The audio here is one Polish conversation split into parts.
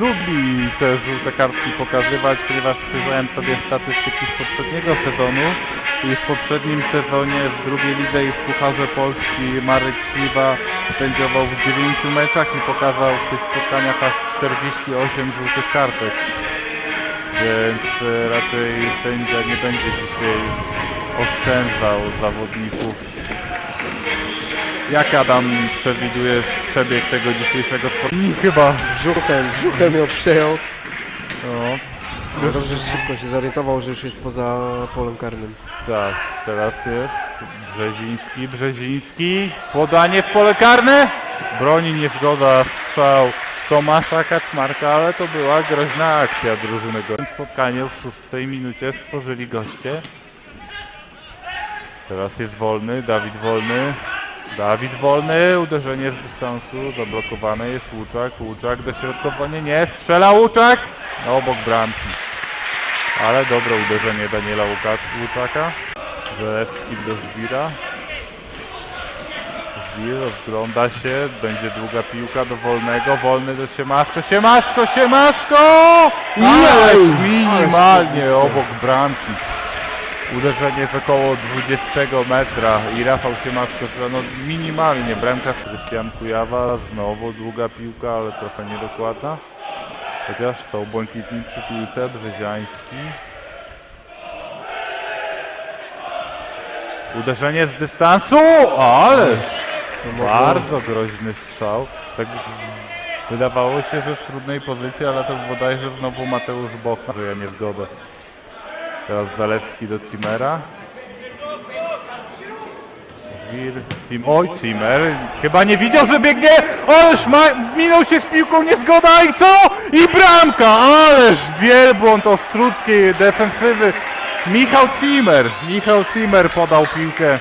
lubi te żółte kartki pokazywać, ponieważ przyjrzałem sobie statystyki z poprzedniego sezonu i w poprzednim sezonie w drugiej lidze i w Pucharze Polski Marek Śliwa sędziował w 9 meczach i pokazał w tych spotkaniach aż 48 żółtych kartek. Więc e, raczej sędzia nie będzie dzisiaj oszczędzał zawodników. Jak Adam przewidujesz przebieg tego dzisiejszego spotkania? Chyba. Brzuchem, brzuchem ją przejął. No, Ale Dobrze, że szybko się zorientował, że już jest poza polem karnym. tak, teraz jest Brzeziński, Brzeziński, podanie w pole karne, broni niezgoda, strzał Tomasza Kaczmarka, ale to była groźna akcja drużyny. Spotkaniu w szóstej minucie stworzyli goście. Teraz jest wolny, Dawid wolny, Dawid wolny, uderzenie z dystansu, zablokowane jest Łuczak, Łuczak, dośrodkowanie, nie, strzela Łuczak, obok bramki. Ale dobre uderzenie Daniela Łuka- Łuczaka. Zalewski do Żwira. Żwir rozgląda się, będzie długa piłka do Wolnego, Wolny do Siemaszko, Siemaszko, Siemaszko! Ależ minimalnie obok bramki. Uderzenie z około 20 metra i Rafał Siemaszko strzela, no minimalnie. Bramkarz Krystian Kujawa, znowu długa piłka, ale trochę niedokładna. Chociaż są błękitni przy piłce, Brzeziański. Uderzenie z dystansu, ależ bardzo groźny strzał. Tak wydawało się, że w trudnej pozycji, ale to bodajże znowu Mateusz Bochna, że ja nie zgodę. Teraz Zalewski do Cimera. Żwir, Cim... Oj, Cimer, chyba nie widział, że biegnie, ależ ma... minął się z piłką, niezgoda i co? I bramka, ależ wielbłąd ostruckiej defensywy. Michał Cimer, Michał Cimer podał piłkę.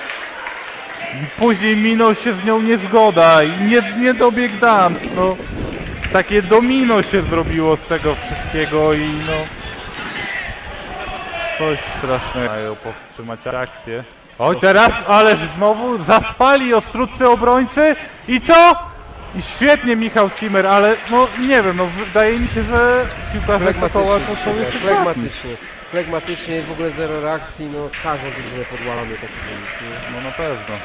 Później minął się z nią niezgoda i nie, nie dobiegł Dams, no. Takie domino się zrobiło z tego wszystkiego i no... Coś strasznego. Mają powstrzymać akcję. Oj, teraz, ależ znowu zaspali ostrucy obrońcy i co? I świetnie Michał Cimer, ale no nie wiem, no wydaje mi się, że piłkarze Sokoła to są jeszcze szatni. flegmatycznie. Flegmatycznie, w ogóle zero reakcji, no każdą drużynę podłamamy taki wynik. No na pewno.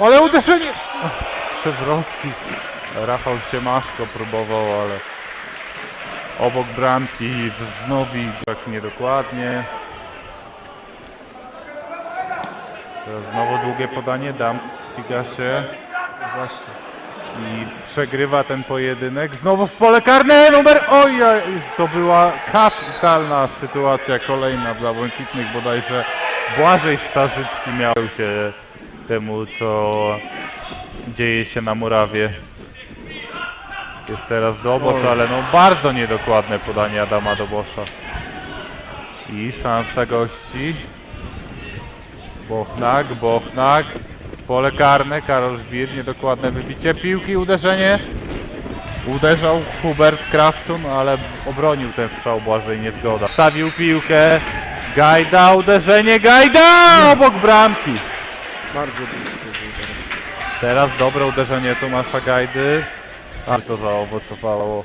Ale uderzenie! Przewrotki. Rafał Siemaszko próbował, ale obok bramki Znowik tak niedokładnie. Teraz znowu długie podanie, Dams ściga się i przegrywa ten pojedynek. Znowu w pole karne, numer... Oj, to była kapitalna sytuacja kolejna dla Błękitnych, bodajże Błażej Starzycki miał się temu, co dzieje się na murawie. Jest teraz Dobosz, ale no bardzo niedokładne podanie Adama Dobosza. I szansa gości. Bochnak, Bochnak. Pole karne, Karol Żwir, niedokładne wybicie piłki, uderzenie. Uderzał Hubert Krawczun, ale obronił ten strzał Błażej niezgoda. Stawił piłkę. Gajda, uderzenie, Gajda! Obok bramki. Bardzo blisko. Teraz dobre uderzenie Tomasza Gajdy. Ale to zaowocowało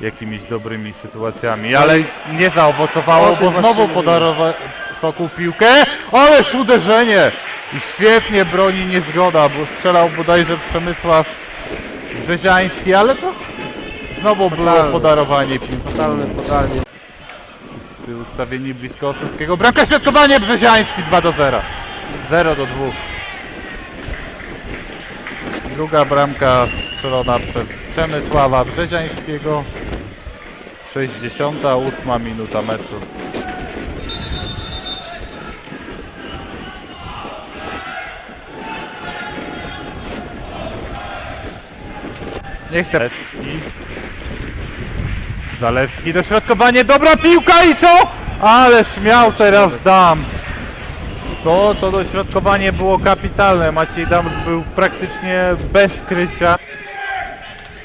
jakimiś dobrymi sytuacjami, ale nie zaowocowało, O bo znowu podarował Sokół piłkę. Ależ uderzenie! I świetnie broni niezgoda, bo strzelał bodajże Przemysław Brzeziański, ale to znowu było Fatalne. podarowanie piłki. Fatalne podanie. Ustawienie blisko Ostrowskiego. Bramka środkowanie Brzeziański 2 do 0. 0 do 2. Druga bramka strzelona przez Przemysława Brzeziańskiego. 68 minuta meczu. Nie chce. Zalewski. Zalewski, dośrodkowanie, dobra piłka i co? Ależ miał teraz Dams. To, to dośrodkowanie było kapitalne. Maciej Dams był praktycznie bez krycia.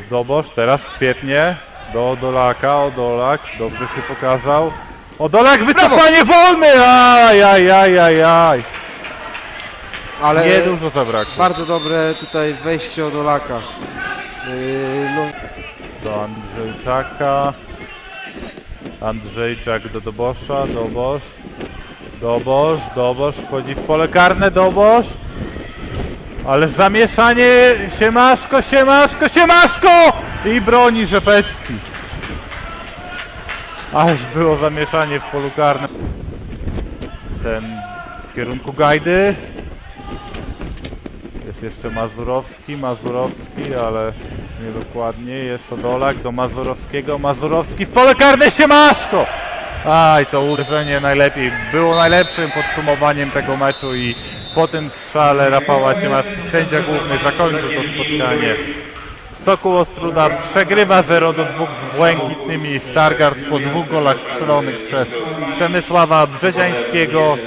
Dobosz, teraz świetnie. Do Odolaka, Odolak, dobrze się pokazał. Odolak, wycofanie wolny! Aj, aj, aj, aj, aj. Ale Nie dużo zabrakło. bardzo dobre tutaj wejście od Olaka. Yy, no, do Andrzejczaka. Andrzejczak do Dobosza, Dobosz. Dobosz, Dobosz wchodzi w pole karne, Dobosz. Ale zamieszanie, siemaszko, siemaszko, siemaszko! I broni Rzepecki. Ależ było zamieszanie w polu karnym. Ten w kierunku Gajdy. Jest jeszcze Mazurowski, Mazurowski, ale niedokładnie. Jest Odolak do Mazurowskiego, Mazurowski w pole karne, siemaszko! Aj, to uderzenie najlepiej, było najlepszym podsumowaniem tego meczu i po tym strzale Rafała Ciemaszki sędzia główny zakończył to spotkanie. Sokół Ostruda przegrywa 0 do 2 z Błękitnymi. Stargard po dwóch golach strzelonych przez Przemysława Brzeziańskiego